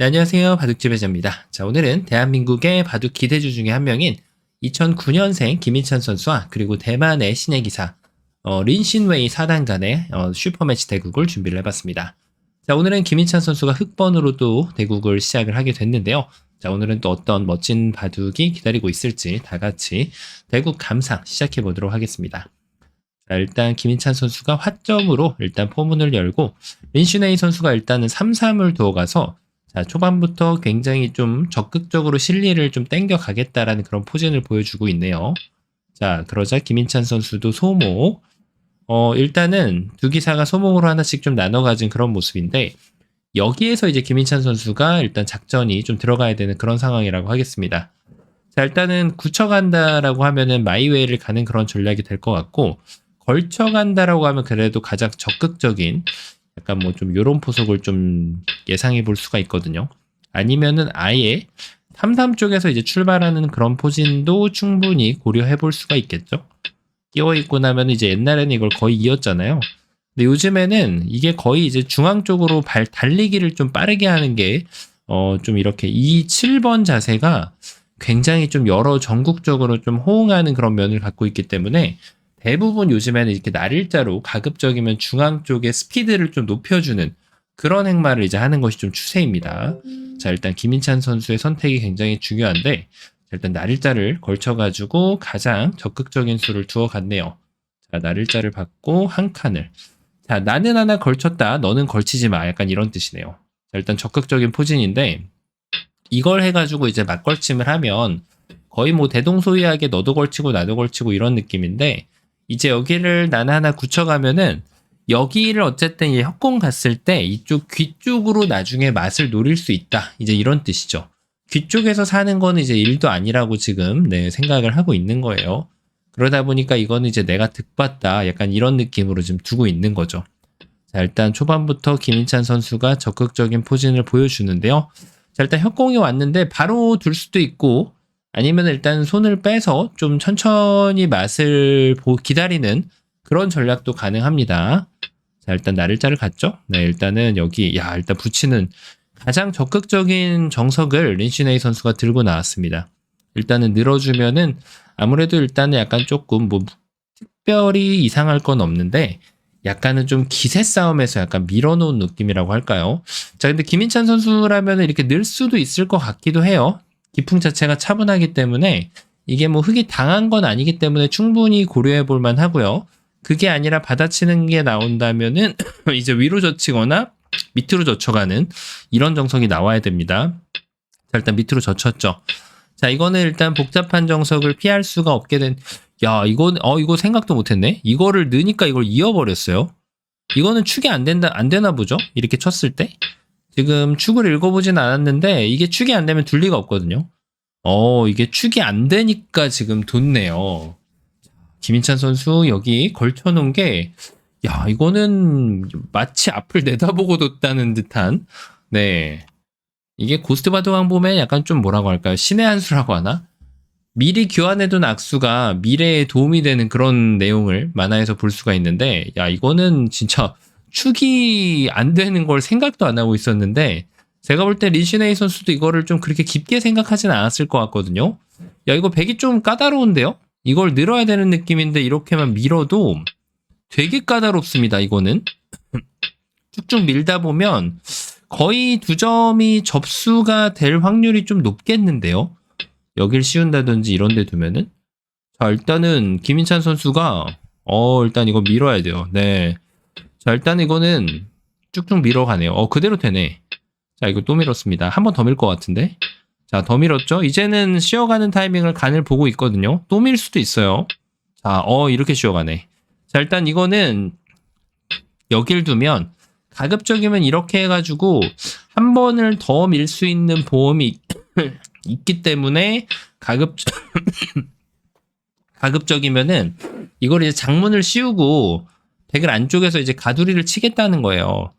네, 안녕하세요. 바둑집 회장입니다. 자, 오늘은 대한민국의 바둑 기대주 중에 한 명인 2009년생 김인찬 선수와 그리고 대만의 신예 기사 어, 린신웨이 4단 간의 어, 슈퍼매치 대국을 준비를 해봤습니다. 자, 오늘은 김인찬 선수가 흑번으로 또 대국을 시작을 하게 됐는데요. 자, 오늘은 또 어떤 멋진 바둑이 기다리고 있을지 다 같이 대국 감상 시작해 보도록 하겠습니다. 자, 일단 김인찬 선수가 화점으로 일단 포문을 열고 린슈네이 선수가 일단은 3-3을 두어가서 자, 초반부터 굉장히 좀 적극적으로 실리를 좀 땡겨 가겠다라는 그런 포진을 보여주고 있네요. 자, 그러자 김인찬 선수도 소목. 어, 일단은 두 기사가 소목으로 하나씩 좀 나눠 가진 그런 모습인데 여기에서 이제 김인찬 선수가 일단 작전이 좀 들어가야 되는 그런 상황이라고 하겠습니다. 자, 일단은 굳혀간다라고 하면은 마이웨이를 가는 그런 전략이 될 것 같고 걸쳐간다라고 하면 그래도 가장 적극적인 약간 뭐좀 요런 포석을 좀 예상해 볼 수가 있거든요. 아니면은 아예 탐삼 쪽에서 이제 출발하는 그런 포진도 충분히 고려해 볼 수가 있겠죠. 끼워 있고 나면 이제 옛날에는 이걸 거의 이었잖아요. 근데 요즘에는 이게 거의 이제 중앙 쪽으로 발 달리기를 좀 빠르게 하는 게 어 좀 이렇게 이 7번 자세가 굉장히 좀 여러 전국적으로 좀 호응하는 그런 면을 갖고 있기 때문에 대부분 요즘에는 이렇게 날일자로 가급적이면 중앙 쪽에 스피드를 좀 높여주는 그런 행마를 이제 하는 것이 좀 추세입니다. 자, 일단 김인찬 선수의 선택이 굉장히 중요한데, 자, 일단 날일자를 걸쳐가지고 가장 적극적인 수를 두어 갔네요. 자, 날일자를 받고 한 칸을. 자, 나는 하나 걸쳤다. 너는 걸치지 마. 약간 이런 뜻이네요. 자, 일단 적극적인 포진인데, 이걸 해가지고 이제 맞걸침을 하면 거의 뭐 대동소이하게 너도 걸치고 나도 걸치고 이런 느낌인데, 이제 여기를 나는 하나 굳혀가면은 여기를 어쨌든 이 협공 갔을 때 이쪽 귀 쪽으로 나중에 맛을 노릴 수 있다. 이제 이런 뜻이죠. 귀 쪽에서 사는 거는 이제 일도 아니라고 지금 네, 생각을 하고 있는 거예요. 그러다 보니까 이거는 이제 내가 득봤다. 약간 이런 느낌으로 지금 두고 있는 거죠. 자, 일단 초반부터 김인찬 선수가 적극적인 포진을 보여주는데요. 자, 일단 협공이 왔는데 바로 둘 수도 있고 아니면 일단 손을 빼서 좀 천천히 맛을 기다리는 그런 전략도 가능합니다. 자, 일단 날일자를 갔죠? 네, 일단은 여기, 야, 일단 붙이는 가장 적극적인 정석을 린시네이 선수가 들고 나왔습니다. 일단은 늘어주면은 아무래도 일단은 약간 조금 뭐 특별히 이상할 건 없는데 약간은 좀 기세 싸움에서 약간 밀어놓은 느낌이라고 할까요? 자, 근데 김인찬 선수라면 이렇게 늘 수도 있을 것 같기도 해요. 기풍 자체가 차분하기 때문에 이게 뭐 흙이 당한 건 아니기 때문에 충분히 고려해 볼 만 하고요. 그게 아니라 받아치는 게 나온다면은 이제 위로 젖히거나 밑으로 젖혀가는 이런 정석이 나와야 됩니다. 자, 일단 밑으로 젖혔죠. 자, 이거는 일단 복잡한 정석을 피할 수가 없게 된, 야, 이건, 어, 이거 생각도 못 했네? 이거를 넣으니까 이걸 이어버렸어요. 이거는 축이 안 된다, 안 되나 보죠? 이렇게 쳤을 때? 지금 축을 읽어보진 않았는데 이게 축이 안 되면 둘 리가 없거든요. 어, 이게 축이 안 되니까 지금 돋네요. 김인찬 선수 여기 걸쳐놓은 게, 야, 이거는 마치 앞을 내다보고 뒀다는 듯한, 네. 이게 고스트 바드왕 보면 약간 좀 뭐라고 할까요? 신의 한 수라고 하나? 미리 교환해둔 악수가 미래에 도움이 되는 그런 내용을 만화에서 볼 수가 있는데, 야, 이거는 진짜 축이 안 되는 걸 생각도 안 하고 있었는데 제가 볼 때 리시네이 선수도 이거를 좀 그렇게 깊게 생각하진 않았을 것 같거든요. 야 이거 백이 좀 까다로운데요? 이걸 늘어야 되는 느낌인데 이렇게만 밀어도 되게 까다롭습니다. 이거는 쭉쭉 밀다 보면 거의 두 점이 접수가 될 확률이 좀 높겠는데요. 여길 씌운다든지 이런 데 두면은 자 일단은 김인찬 선수가 어 일단 이거 밀어야 돼요. 네. 자, 일단 이거는 쭉쭉 밀어가네요. 어, 그대로 되네. 자, 이거 또 밀었습니다. 한 번 더 밀 것 같은데. 자, 더 밀었죠? 이제는 쉬어가는 타이밍을 간을 보고 있거든요. 또 밀 수도 있어요. 자, 어, 이렇게 쉬어가네. 자, 일단 이거는 여길 두면 가급적이면 이렇게 해가지고 한 번을 더 밀 수 있는 보험이 있기 때문에 가급 가급적이면은 이걸 이제 장문을 씌우고 백을 안쪽에서 이제 가두리를 치겠다는 거예요.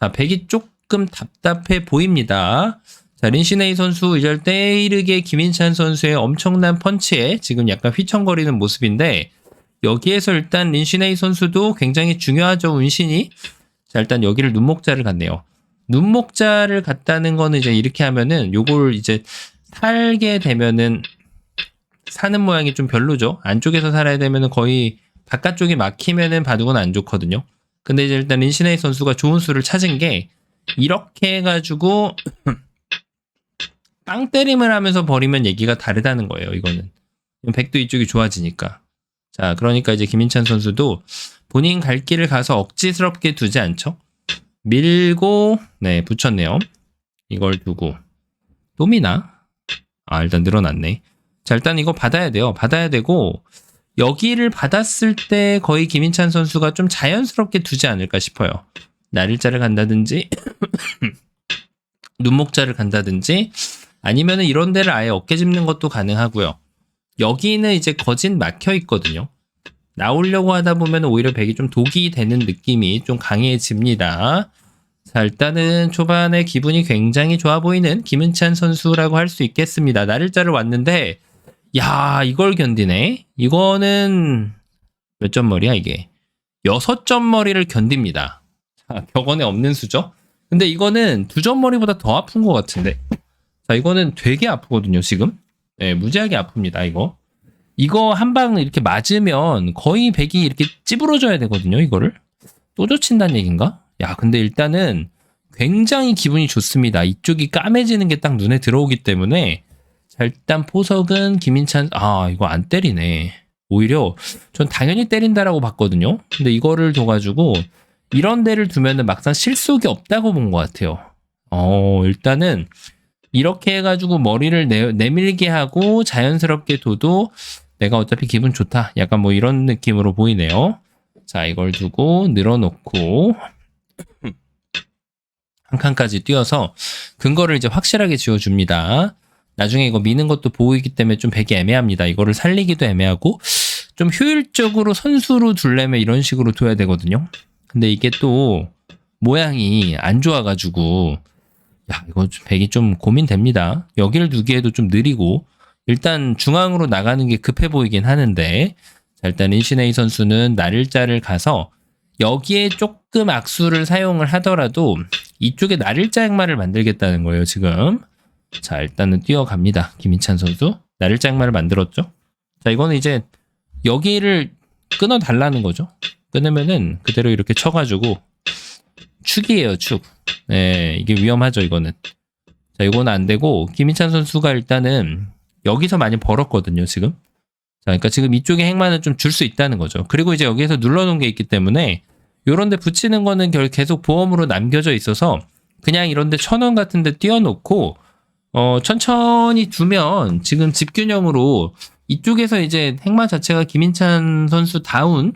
자, 백이 조금 답답해 보입니다. 자, 린시네이 선수 이럴 때이르게 김인찬 선수의 엄청난 펀치에 지금 약간 휘청거리는 모습인데 여기에서 일단 린시네이 선수도 굉장히 중요하죠, 운신이. 자, 일단 여기를 눈목자를 갔네요. 눈목자를 갖다는 거는 이제 이렇게 하면은 요걸 이제 살게 되면은 사는 모양이 좀 별로죠. 안쪽에서 살아야 되면은 거의 바깥쪽이 막히면은 바둑은 안 좋거든요. 근데 이제 일단 린시네이 선수가 좋은 수를 찾은 게 이렇게 해가지고 빵 때림을 하면서 버리면 얘기가 다르다는 거예요. 이거는 백도 이쪽이 좋아지니까. 자, 그러니까 이제 김인찬 선수도 본인 갈 길을 가서 억지스럽게 두지 않죠. 밀고 네 붙였네요. 이걸 두고 또 미나? 아 일단 늘어났네. 자 일단 이거 받아야 돼요. 받아야 되고 여기를 받았을 때 거의 김인찬 선수가 좀 자연스럽게 두지 않을까 싶어요. 날일자를 간다든지 눈목자를 간다든지 아니면은 이런 데를 아예 어깨 짚는 것도 가능하고요. 여기는 이제 거진 막혀 있거든요. 나오려고 하다 보면 오히려 백이 좀 독이 되는 느낌이 좀 강해집니다. 자, 일단은 초반에 기분이 굉장히 좋아 보이는 김은찬 선수라고 할 수 있겠습니다. 날일자를 왔는데, 야, 이걸 견디네? 이거는 몇 점 머리야, 이게? 여섯 점 머리를 견딥니다. 자, 격언에 없는 수죠? 근데 이거는 두점 머리보다 더 아픈 것 같은데. 자, 이거는 되게 아프거든요, 지금. 네, 무지하게 아픕니다, 이거. 이거 한 방 이렇게 맞으면 거의 백이 이렇게 찌부러져야 되거든요, 이거를. 또 젖힌다는 얘기인가? 야, 근데 일단은 굉장히 기분이 좋습니다. 이쪽이 까매지는 게 딱 눈에 들어오기 때문에. 자, 일단 포석은 김인찬, 아, 이거 안 때리네. 오히려 전 당연히 때린다라고 봤거든요. 근데 이거를 둬가지고 이런 데를 두면은 막상 실속이 없다고 본 것 같아요. 어, 일단은 이렇게 해가지고 머리를 내, 내밀게 하고 자연스럽게 둬도 내가 어차피 기분 좋다. 약간 뭐 이런 느낌으로 보이네요. 자, 이걸 두고 늘어놓고 한 칸까지 띄어서 근거를 이제 확실하게 지워줍니다. 나중에 이거 미는 것도 보이기 때문에 좀 배기 애매합니다. 이거를 살리기도 애매하고 좀 효율적으로 선수로 둘려면 이런 식으로 둬야 되거든요. 근데 이게 또 모양이 안 좋아가지고 야 이거 백이 좀 고민됩니다. 여기를 두기에도 좀 느리고 일단 중앙으로 나가는 게 급해 보이긴 하는데 자, 일단 인시네이 선수는 날일자를 가서 여기에 조금 악수를 사용을 하더라도 이쪽에 날일자 행마를 만들겠다는 거예요 지금 자 일단은 뛰어갑니다 김인찬 선수 날일자 행마를 만들었죠 자 이거는 이제 여기를 끊어 달라는 거죠 끊으면은 그대로 이렇게 쳐가지고 축이에요 축 네, 이게 위험하죠, 이거는. 자, 이거는 안 되고, 김인찬 선수가 일단은 여기서 많이 벌었거든요, 지금. 자, 그러니까 지금 이쪽에 행만은 좀 줄 수 있다는 거죠. 그리고 이제 여기에서 눌러놓은 게 있기 때문에, 요런 데 붙이는 거는 결 계속 보험으로 남겨져 있어서, 그냥 이런 데 천 원 같은 데 띄워놓고, 어, 천천히 두면 지금 집균형으로 이쪽에서 이제 행마 자체가 김인찬 선수 다운,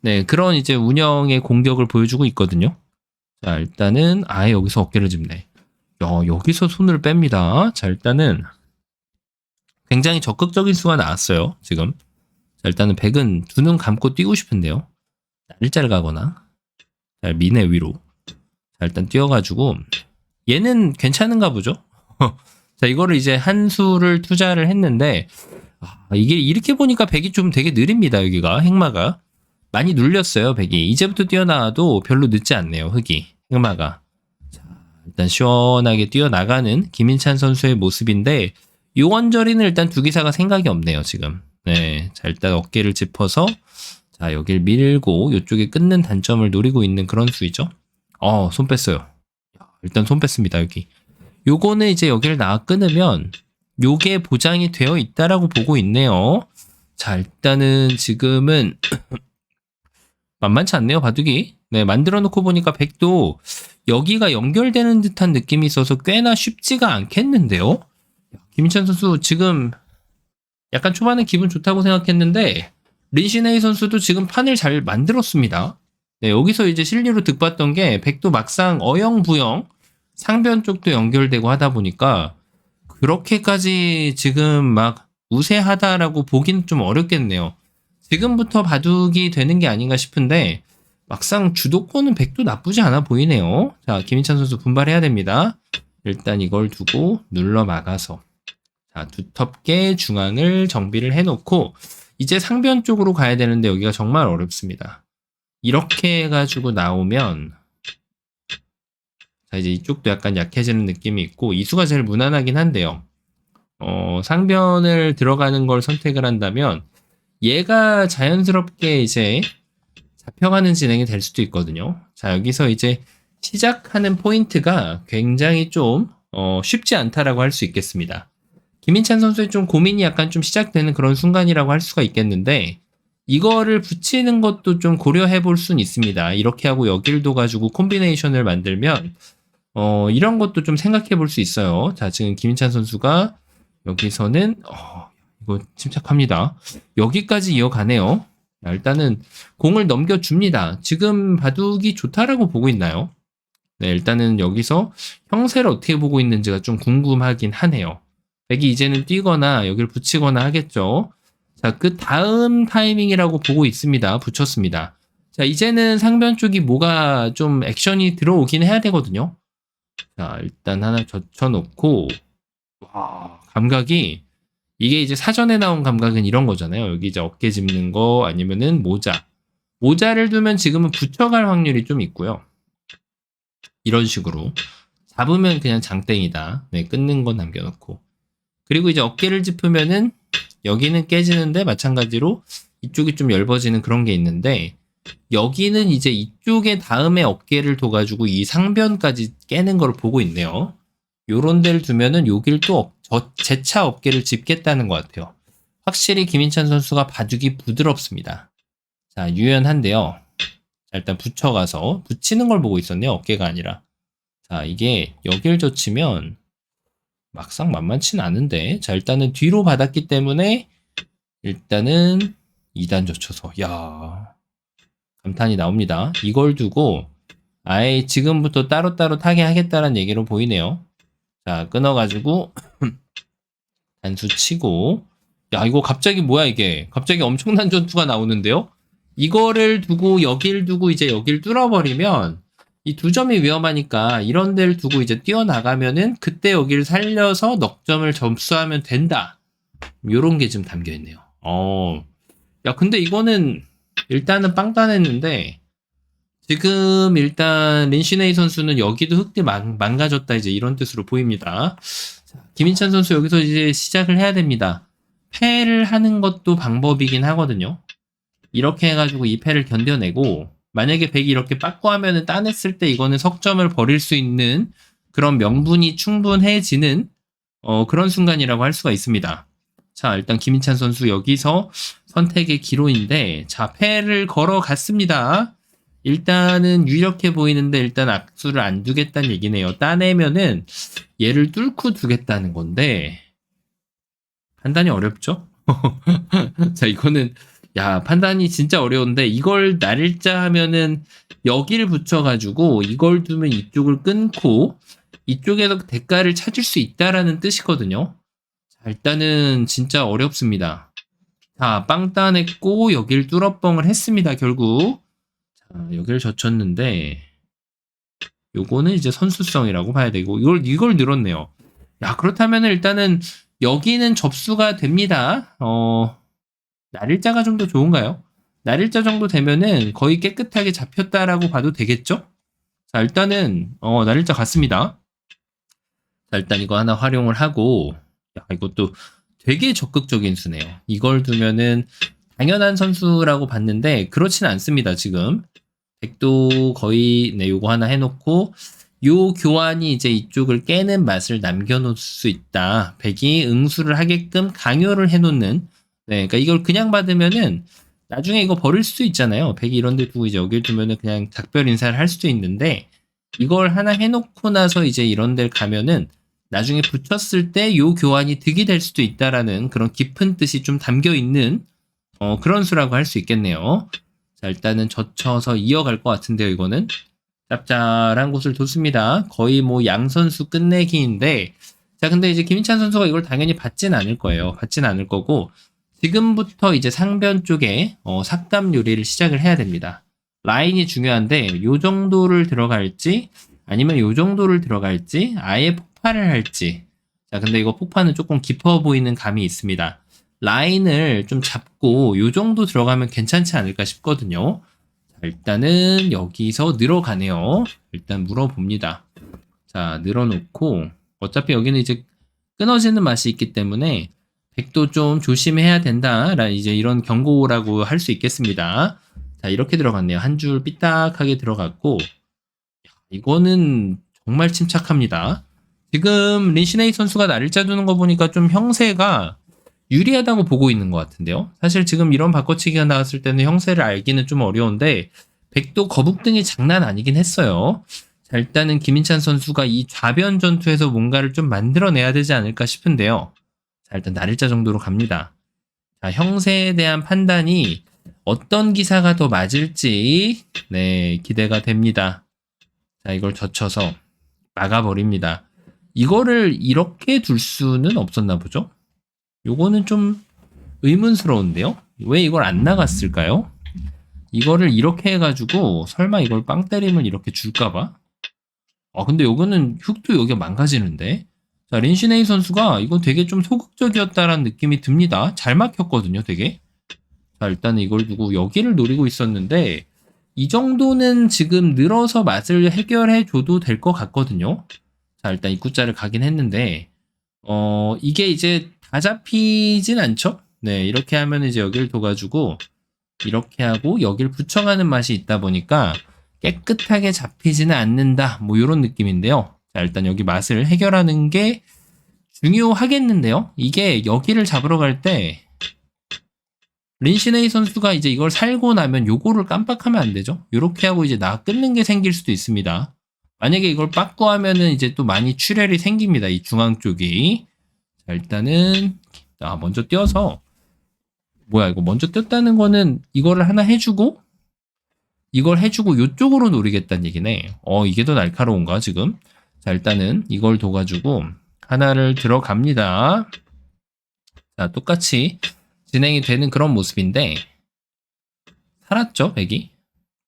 네, 그런 이제 운영의 공격을 보여주고 있거든요. 자, 일단은 아예 여기서 어깨를 짚네. 야, 여기서 손을 뺍니다. 자, 일단은 굉장히 적극적인 수가 나왔어요. 지금. 자, 일단은 백은 두 눈 감고 뛰고 싶은데요. 일자를 가거나. 자, 미네 위로. 자, 일단 뛰어가지고 얘는 괜찮은가 보죠. 자, 이거를 이제 한 수를 투자를 했는데 아, 이게 이렇게 보니까 백이 좀 되게 느립니다. 여기가 행마가. 많이 눌렸어요, 백이. 이제부터 뛰어나와도 별로 늦지 않네요, 흑이. 흑마가. 자, 일단 시원하게 뛰어나가는 김인찬 선수의 모습인데, 요원저리는 일단 두 기사가 생각이 없네요, 지금. 네. 자, 일단 어깨를 짚어서, 자, 여길 밀고, 요쪽에 끊는 단점을 노리고 있는 그런 수이죠. 어, 손 뺐어요. 일단 손 뺐습니다, 여기. 요거는 이제 여기를 나가 끊으면, 요게 보장이 되어 있다라고 보고 있네요. 자, 일단은 지금은 만만치 않네요, 바둑이. 네, 만들어 놓고 보니까 백도 여기가 연결되는 듯한 느낌이 있어서 꽤나 쉽지가 않겠는데요? 김인찬 선수 지금 약간 초반에 기분 좋다고 생각했는데 린시네이 선수도 지금 판을 잘 만들었습니다. 네, 여기서 이제 실리로 득봤던 게 백도 막상 어영부영 상변 쪽도 연결되고 하다 보니까 그렇게까지 지금 막 우세하다라고 보기는 좀 어렵겠네요. 지금부터 바둑이 되는 게 아닌가 싶은데 막상 주도권은 100도 나쁘지 않아 보이네요. 자, 김인찬 선수 분발해야 됩니다. 일단 이걸 두고 눌러 막아서 자, 두텁게 중앙을 정비를 해놓고 이제 상변 쪽으로 가야 되는데 여기가 정말 어렵습니다. 이렇게 해가지고 나오면 자, 이제 이쪽도 약간 약해지는 느낌이 있고, 이수가 제일 무난하긴 한데요. 어, 상변을 들어가는 걸 선택을 한다면, 얘가 자연스럽게 이제 잡혀가는 진행이 될 수도 있거든요. 자, 여기서 이제 시작하는 포인트가 굉장히 좀, 어, 쉽지 않다라고 할 수 있겠습니다. 김인찬 선수의 좀 고민이 약간 좀 시작되는 그런 순간이라고 할 수가 있겠는데, 이거를 붙이는 것도 좀 고려해 볼 수는 있습니다. 이렇게 하고 여길 둬가지고 콤비네이션을 만들면, 어, 이런 것도 좀 생각해 볼 수 있어요. 자, 지금 김인찬 선수가 여기서는, 어, 이거 침착합니다. 여기까지 이어가네요. 자, 일단은 공을 넘겨줍니다. 지금 바둑이 좋다라고 보고 있나요? 네, 일단은 여기서 형세를 어떻게 보고 있는지가 좀 궁금하긴 하네요. 백이 이제는 뛰거나 여기를 붙이거나 하겠죠. 자, 그 다음 타이밍이라고 보고 있습니다. 붙였습니다. 자, 이제는 상변 쪽이 뭐가 좀 액션이 들어오긴 해야 되거든요. 자, 일단 하나 젖혀놓고, 와, 감각이, 이게 이제 사전에 나온 감각은 이런 거잖아요. 여기 이제 어깨 짚는 거 아니면은 모자. 모자를 두면 지금은 붙여갈 확률이 좀 있고요. 이런 식으로. 잡으면 그냥 장땡이다. 네, 끊는 건 남겨놓고. 그리고 이제 어깨를 짚으면은 여기는 깨지는데 마찬가지로 이쪽이 좀 얇아지는 그런 게 있는데 여기는 이제 이쪽에 다음에 어깨를 둬가지고 이 상변까지 깨는 걸 보고 있네요. 요런 데를 두면은 여길 또 저, 재차 어깨를 짚겠다는 것 같아요. 확실히 김인찬 선수가 바둑이 부드럽습니다. 자, 유연한데요. 자, 일단 붙여가서 붙이는 걸 보고 있었네요. 어깨가 아니라. 자, 이게 여길 젖히면 막상 만만치는 않은데 자 일단은 뒤로 받았기 때문에 일단은 2단 젖혀서 야 감탄이 나옵니다 이걸 두고 아예 지금부터 따로따로 타게 하겠다는 얘기로 보이네요 자 끊어가지고 단수 치고 야 이거 갑자기 뭐야 이게 갑자기 엄청난 전투가 나오는데요 이거를 두고 여길 두고 이제 여길 뚫어버리면 이 두 점이 위험하니까 이런 데를 두고 이제 뛰어나가면은 그때 여기를 살려서 넉 점을 점수하면 된다. 요런 게좀 담겨 있네요. 어. 야, 근데 이거는 일단은 빵단했는데 지금 일단 린시네이 선수는 여기도 흑대 망, 망가졌다 이제 이런 뜻으로 보입니다. 자, 김인찬 선수 여기서 이제 시작을 해야 됩니다. 패를 하는 것도 방법이긴 하거든요. 이렇게 해가지고 이 패를 견뎌내고 만약에 백이 이렇게 빠꾸 하면은 따냈을 때 이거는 석점을 버릴 수 있는 그런 명분이 충분해지는 어, 그런 순간이라고 할 수가 있습니다. 자, 일단 김인찬 선수 여기서 선택의 기로인데, 자, 패를 걸어갔습니다. 일단은 유력해 보이는데 일단 악수를 안 두겠다는 얘기네요. 따내면은 얘를 뚫고 두겠다는 건데, 판단이 어렵죠? 자, 이거는 야, 판단이 진짜 어려운데 이걸 날일자 하면은 여기를 붙여가지고 이걸 두면 이쪽을 끊고 이쪽에서 대가를 찾을 수 있다라는 뜻이거든요. 자, 일단은 진짜 어렵습니다. 자, 빵 따 냈고 여길 뚫어뻥을 했습니다, 결국. 자, 여기를 젖혔는데 요거는 이제 선수성이라고 봐야 되고 이걸 이걸 늘었네요. 야, 그렇다면 일단은 여기는 접수가 됩니다. 어, 날일자가 좀 더 좋은가요? 날일자 정도 되면은 거의 깨끗하게 잡혔다라고 봐도 되겠죠? 자, 일단은, 어, 날일자 같습니다. 자, 일단 이거 하나 활용을 하고, 야, 이것도 되게 적극적인 수네요. 이걸 두면은 당연한 선수라고 봤는데, 그렇진 않습니다, 지금. 백도 거의, 네, 요거 하나 해놓고, 요 교환이 이제 이쪽을 깨는 맛을 남겨놓을 수 있다. 백이 응수를 하게끔 강요를 해놓는 네, 그러니까 이걸 그냥 받으면은 나중에 이거 버릴 수도 있잖아요. 100이 이런 데 두고 이제 여길 두면은 그냥 작별 인사를 할 수도 있는데 이걸 하나 해놓고 나서 이제 이런 데를 가면은 나중에 붙였을 때 요 교환이 득이 될 수도 있다라는 그런 깊은 뜻이 좀 담겨 있는 어, 그런 수라고 할 수 있겠네요. 자, 일단은 젖혀서 이어갈 것 같은데요, 이거는. 짭짤한 곳을 뒀습니다. 거의 뭐 양 선수 끝내기인데, 자, 근데 이제 김인찬 선수가 이걸 당연히 받진 않을 거예요. 받진 않을 거고, 지금부터 이제 상변 쪽에 어, 삭담 요리를 시작을 해야 됩니다. 라인이 중요한데 요 정도를 들어갈지 아니면 요 정도를 들어갈지 아예 폭발을 할지 자 근데 이거 폭발은 조금 깊어 보이는 감이 있습니다. 라인을 좀 잡고 요 정도 들어가면 괜찮지 않을까 싶거든요. 자, 일단은 여기서 늘어가네요. 일단 물어봅니다. 자, 늘어놓고 어차피 여기는 이제 끊어지는 맛이 있기 때문에 백도 좀 조심해야 된다. 라 이제 이런 경고라고 할 수 있겠습니다. 자, 이렇게 들어갔네요. 한 줄 삐딱하게 들어갔고 야, 이거는 정말 침착합니다. 지금 린시네이 선수가 날짜 두는 거 보니까 좀 형세가 유리하다고 보고 있는 것 같은데요. 사실 지금 이런 바꿔치기가 나왔을 때는 형세를 알기는 좀 어려운데 백도 거북등이 장난 아니긴 했어요. 자, 일단은 김인찬 선수가 이 좌변 전투에서 뭔가를 좀 만들어내야 되지 않을까 싶은데요. 자, 일단 날일자 정도로 갑니다. 자, 형세에 대한 판단이 어떤 기사가 더 맞을지, 네, 기대가 됩니다. 자, 이걸 젖혀서 막아버립니다. 이거를 이렇게 둘 수는 없었나 보죠? 요거는 좀 의문스러운데요? 왜 이걸 안 나갔을까요? 이거를 이렇게 해가지고 설마 이걸 빵 때림을 이렇게 줄까봐? 아 근데 요거는 흙도 여기가 망가지는데 자 린시네이 선수가 이거 되게 좀 소극적이었다라는 느낌이 듭니다 잘 막혔거든요 되게 자 일단은 이걸 두고 여기를 노리고 있었는데 이 정도는 지금 늘어서 맛을 해결해 줘도 될 것 같거든요 자 일단 입구자를 가긴 했는데 어 이게 이제 다 잡히진 않죠 네 이렇게 하면 이제 여기를 둬가지고 이렇게 하고 여기를 붙여가는 맛이 있다 보니까 깨끗하게 잡히지는 않는다. 뭐 이런 느낌인데요. 자, 일단 여기 맛을 해결하는 게 중요하겠는데요. 이게 여기를 잡으러 갈 때 린시네이 선수가 이제 이걸 살고 나면 요거를 깜빡하면 안 되죠. 이렇게 하고 이제 나 끊는 게 생길 수도 있습니다. 만약에 이걸 빠꾸 하면은 이제 또 많이 출혈이 생깁니다. 이 중앙 쪽이. 자, 일단은 아, 먼저 띄어서 뭐야 이거 먼저 떴다는 거는 이거를 하나 해주고 이걸 해주고 이쪽으로 노리겠다는 얘기네. 어 이게 더 날카로운가 지금? 자 일단은 이걸 둬가지고 하나를 들어갑니다. 자 똑같이 진행이 되는 그런 모습인데 살았죠 백이?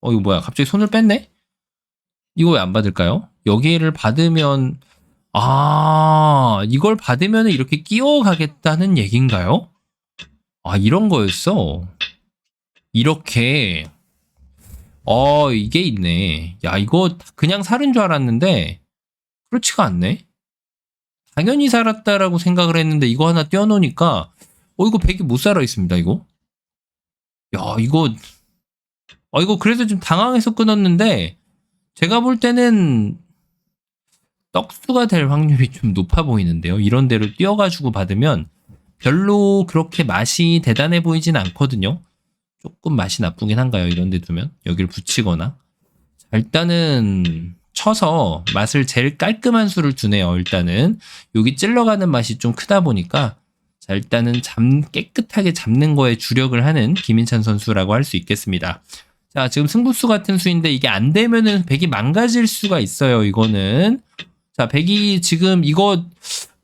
어 이거 뭐야 갑자기 손을 뺐네? 이거 왜 안 받을까요? 여기를 받으면 아 이걸 받으면 이렇게 끼워가겠다는 얘긴가요? 아, 이런 거였어. 이렇게. 어, 이게 있네. 야, 이거 그냥 살은 줄 알았는데, 그렇지가 않네. 당연히 살았다라고 생각을 했는데, 이거 하나 떼어놓으니까, 어, 이거 백이 못 살아 있습니다, 이거. 야, 이거, 어, 이거 그래서 좀 당황해서 끊었는데, 제가 볼 때는, 떡수가 될 확률이 좀 높아 보이는데요. 이런 데를 띄어가지고 받으면, 별로 그렇게 맛이 대단해 보이진 않거든요. 조금 맛이 나쁘긴 한가요? 이런 데 두면? 여기를 붙이거나. 자, 일단은 쳐서 맛을 제일 깔끔한 수를 두네요. 일단은 여기 찔러가는 맛이 좀 크다 보니까 자 일단은 잠 깨끗하게 잡는 거에 주력을 하는 김인찬 선수라고 할 수 있겠습니다. 자 지금 승부수 같은 수인데 이게 안 되면은 백이 망가질 수가 있어요. 이거는 자 백이 지금 이거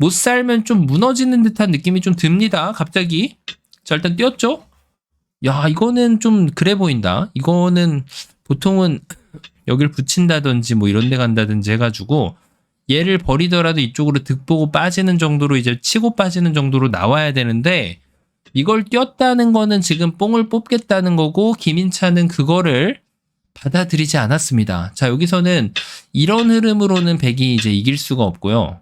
못 살면 좀 무너지는 듯한 느낌이 좀 듭니다. 갑자기. 자, 일단 뛰었죠? 야, 이거는 좀 그래 보인다. 이거는 보통은 여기를 붙인다든지 뭐 이런 데 간다든지 해가지고 얘를 버리더라도 이쪽으로 득 보고 빠지는 정도로 이제 치고 빠지는 정도로 나와야 되는데 이걸 뛰었다는 거는 지금 뽕을 뽑겠다는 거고 김인찬은 그거를 받아들이지 않았습니다. 자, 여기서는 이런 흐름으로는 백이 이제 이길 수가 없고요.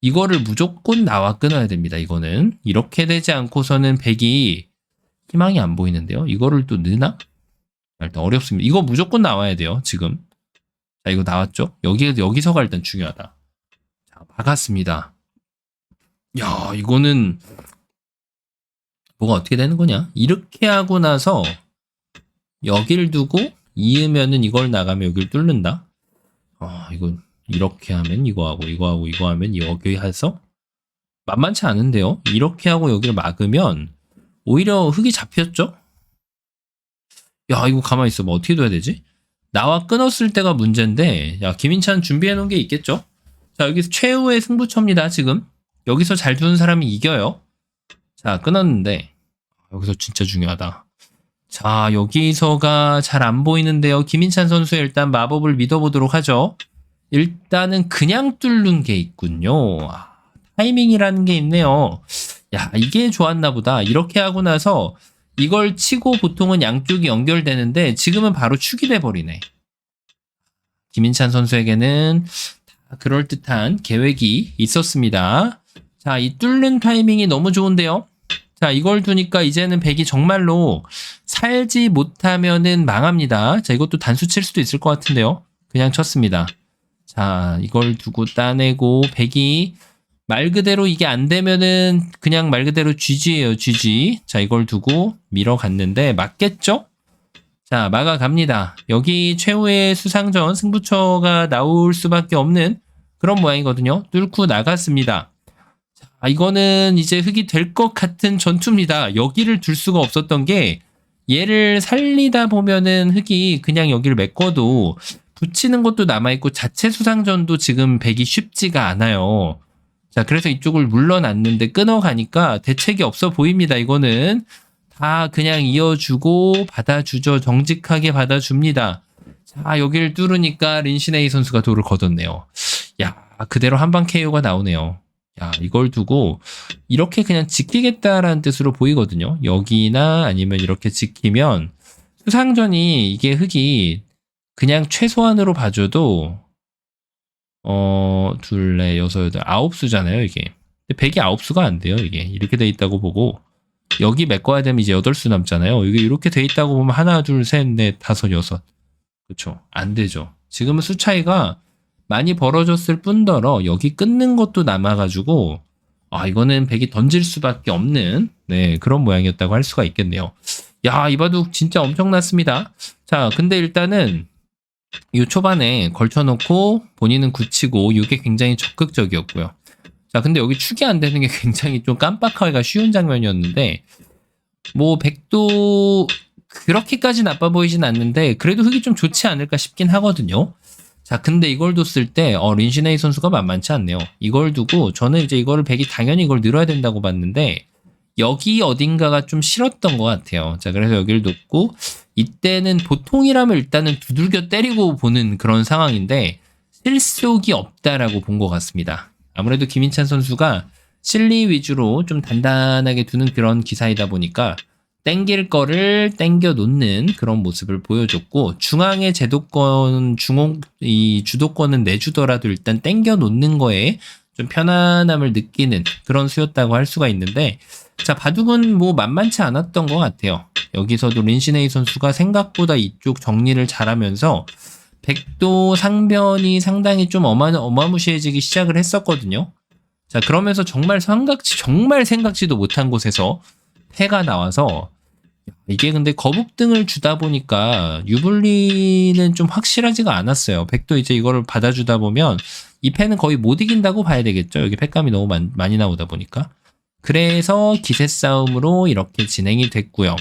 이거를 무조건 나와 끊어야 됩니다. 이거는 이렇게 되지 않고서는 백이 희망이 안 보이는데요. 이거를 또 느나? 일단 어렵습니다. 이거 무조건 나와야 돼요. 지금 자 이거 나왔죠? 여기 여기서가 일단 중요하다. 자 박았습니다. 야 이거는 뭐가 어떻게 되는 거냐? 이렇게 하고 나서 여기를 두고 이으면은 이걸 나가면 여기를 뚫는다. 아 이건 이렇게 하면 이거 하고 이거 하고 이거 하면 여기 해서 만만치 않은데요. 이렇게 하고 여기를 막으면 오히려 흙이 잡혔죠. 야 이거 가만히 있어 뭐 어떻게 둬야 되지? 나와 끊었을 때가 문제인데 야 김인찬 준비해 놓은 게 있겠죠. 자 여기서 최후의 승부처입니다 지금 여기서 잘 두는 사람이 이겨요. 자 끊었는데 여기서 진짜 중요하다. 자 여기서가 잘 안 보이는데요. 김인찬 선수의 일단 마법을 믿어보도록 하죠. 일단은 그냥 뚫는 게 있군요. 아, 타이밍이라는 게 있네요. 야, 이게 좋았나 보다. 이렇게 하고 나서 이걸 치고 보통은 양쪽이 연결되는데 지금은 바로 축이 돼 버리네. 김인찬 선수에게는 그럴듯한 계획이 있었습니다. 자, 이 뚫는 타이밍이 너무 좋은데요. 자, 이걸 두니까 이제는 백이 정말로 살지 못하면은 망합니다. 자, 이것도 단수 칠 수도 있을 것 같은데요. 그냥 쳤습니다. 자, 이걸 두고 따내고 백이 말 그대로 이게 안 되면은 그냥 말 그대로 GG예요, GG. 자, 이걸 두고 밀어갔는데 맞겠죠? 자, 막아갑니다. 여기 최후의 수상전 승부처가 나올 수밖에 없는 그런 모양이거든요. 뚫고 나갔습니다. 자, 이거는 이제 흙이 될 것 같은 전투입니다. 여기를 둘 수가 없었던 게 얘를 살리다 보면은 흙이 그냥 여기를 메꿔도 붙이는 것도 남아있고 자체 수상전도 지금 배기 쉽지가 않아요. 자, 그래서 이쪽을 물러났는데 끊어가니까 대책이 없어 보입니다. 이거는 다 그냥 이어주고 받아주죠. 정직하게 받아줍니다. 자, 여기를 뚫으니까 린시네이 선수가 돌을 거뒀네요. 야, 그대로 한방 KO가 나오네요. 야, 이걸 두고 이렇게 그냥 지키겠다라는 뜻으로 보이거든요. 여기나 아니면 이렇게 지키면 수상전이 이게 흙이 그냥 최소한으로 봐줘도 어, 둘, 넷, 여섯, 여덟, 아홉 수잖아요, 이게. 근데 백이 아홉 수가 안 돼요, 이게. 이렇게 돼 있다고 보고. 여기 메꿔야 되면 이제 여덟 수 남잖아요. 이게 이렇게 돼 있다고 보면 하나, 둘, 셋, 넷, 다섯, 여섯. 그쵸. 안 되죠. 지금은 수 차이가 많이 벌어졌을 뿐더러 여기 끊는 것도 남아가지고, 아, 이거는 백이 던질 수밖에 없는, 네, 그런 모양이었다고 할 수가 있겠네요. 야, 이 바둑 진짜 엄청났습니다. 자, 근데 일단은, 이 초반에 걸쳐놓고 본인은 굳히고 이게 굉장히 적극적이었고요. 자, 근데 여기 축이 안 되는 게 굉장히 좀 깜빡하기가 쉬운 장면이었는데, 뭐, 백도 그렇게까지 나빠 보이진 않는데, 그래도 흙이 좀 좋지 않을까 싶긴 하거든요. 자, 근데 이걸 뒀을 때, 어, 린시네이 선수가 만만치 않네요. 이걸 두고, 저는 이제 이거를 백이 당연히 이걸 늘어야 된다고 봤는데, 여기 어딘가가 좀 싫었던 것 같아요. 자, 그래서 여기를 놓고, 이때는 보통이라면 일단은 두들겨 때리고 보는 그런 상황인데, 실속이 없다라고 본 것 같습니다. 아무래도 김인찬 선수가 실리 위주로 좀 단단하게 두는 그런 기사이다 보니까 땡길 거를 땡겨 놓는 그런 모습을 보여줬고 중앙의 제도권 중앙 이 주도권은 내주더라도 일단 땡겨 놓는 거에 좀 편안함을 느끼는 그런 수였다고 할 수가 있는데 자 바둑은 뭐 만만치 않았던 것 같아요. 여기서도 린시네이 선수가 생각보다 이쪽 정리를 잘하면서 백도 상변이 상당히 좀 어마, 어마무시해지기 시작을 했었거든요. 자, 그러면서 정말 생각지, 정말 생각지도 못한 곳에서 패가 나와서 이게 근데 거북등을 주다 보니까 유불리는 좀 확실하지가 않았어요. 백도 이제 이거를 받아주다 보면 이 패는 거의 못 이긴다고 봐야 되겠죠. 여기 패감이 너무 많, 많이 나오다 보니까. 그래서 기세 싸움으로 이렇게 진행이 됐고요.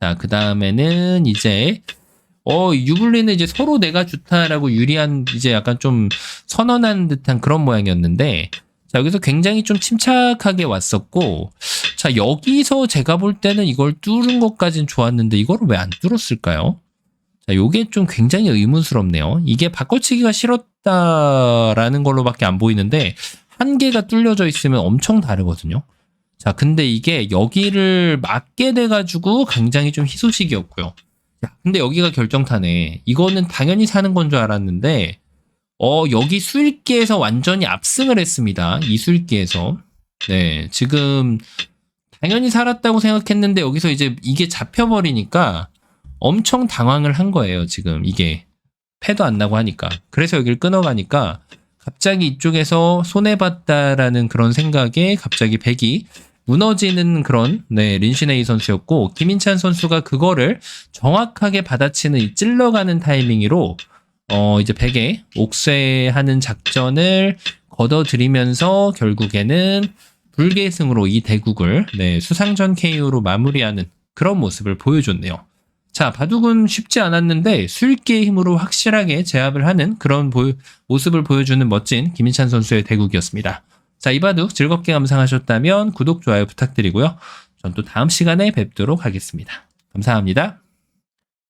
자, 그 다음에는 이제 어, 유블리는 이제 서로 내가 좋다라고 유리한 이제 약간 좀 선언한 듯한 그런 모양이었는데 자, 여기서 굉장히 좀 침착하게 왔었고 자, 여기서 제가 볼 때는 이걸 뚫은 것까진 좋았는데 이거를 왜안 뚫었을까요? 자, 요게 좀 굉장히 의문스럽네요. 이게 바꿔치기가 싫었다라는 걸로밖에 안 보이는데 한 개가 뚫려져 있으면 엄청 다르거든요. 자, 근데 이게 여기를 맞게 돼가지고 굉장히 좀 희소식이었고요. 야, 근데 여기가 결정타네. 이거는 당연히 사는 건 줄 알았는데, 어, 여기 수일기에서 완전히 압승을 했습니다. 이 수일기에서. 네, 지금, 당연히 살았다고 생각했는데, 여기서 이제 이게 잡혀버리니까 엄청 당황을 한 거예요, 지금. 이게. 패도 안 나고 하니까. 그래서 여기를 끊어가니까, 갑자기 이쪽에서 손해봤다라는 그런 생각에 갑자기 백이 무너지는 그런 네, 린시네이 선수였고 김인찬 선수가 그거를 정확하게 받아치는 이 찔러가는 타이밍으로 어 이제 백에 옥쇄하는 작전을 걷어들이면서 결국에는 불계승으로 이 대국을 네, 수상전 KO로 마무리하는 그런 모습을 보여줬네요. 자, 바둑은 쉽지 않았는데 수일기의 힘으로 확실하게 제압을 하는 그런 보여, 모습을 보여주는 멋진 김인찬 선수의 대국이었습니다. 자, 이 바둑 즐겁게 감상하셨다면 구독, 좋아요 부탁드리고요. 전 또 다음 시간에 뵙도록 하겠습니다. 감사합니다.